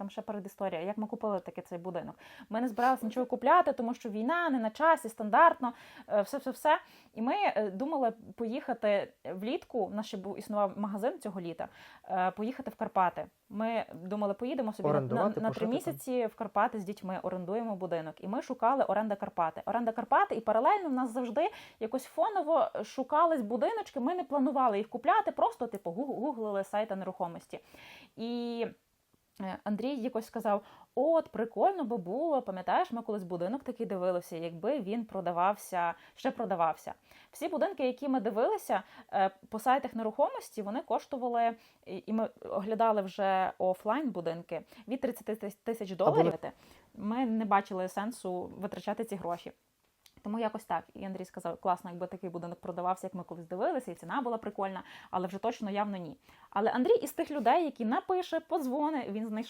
там ще передісторія, як ми купили таки цей будинок. Ми не збиралися нічого купляти, тому що війна не на часі, стандартно, все, все, все. І ми е, думали поїхати влітку. У нас ще був існував магазин цього літа. е, Поїхати в Карпати. Ми думали, поїдемо собі на, Орендувати, на три місяці в Карпати з дітьми, орендуємо будинок. І ми шукали оренда Карпати. Оренда Карпати, і паралельно в нас завжди якось фоново шукались будиночки. Ми не планували їх купляти, просто типу гуг- гуглили сайти нерухомості. І е, Андрій якось сказав: от, прикольно би було, пам'ятаєш, ми колись будинок такий дивилися, якби він продавався, ще продавався. Всі будинки, які ми дивилися е, по сайтах нерухомості, вони коштували, і ми оглядали вже офлайн будинки від 30 тисяч доларів. Ми не бачили сенсу витрачати ці гроші. Тому якось так. І Андрій сказав, класно, якби такий будинок продавався, як ми колись дивилися, і ціна була прикольна, але вже точно явно ні. Але Андрій із тих людей, які напише, подзвони, він знайшов.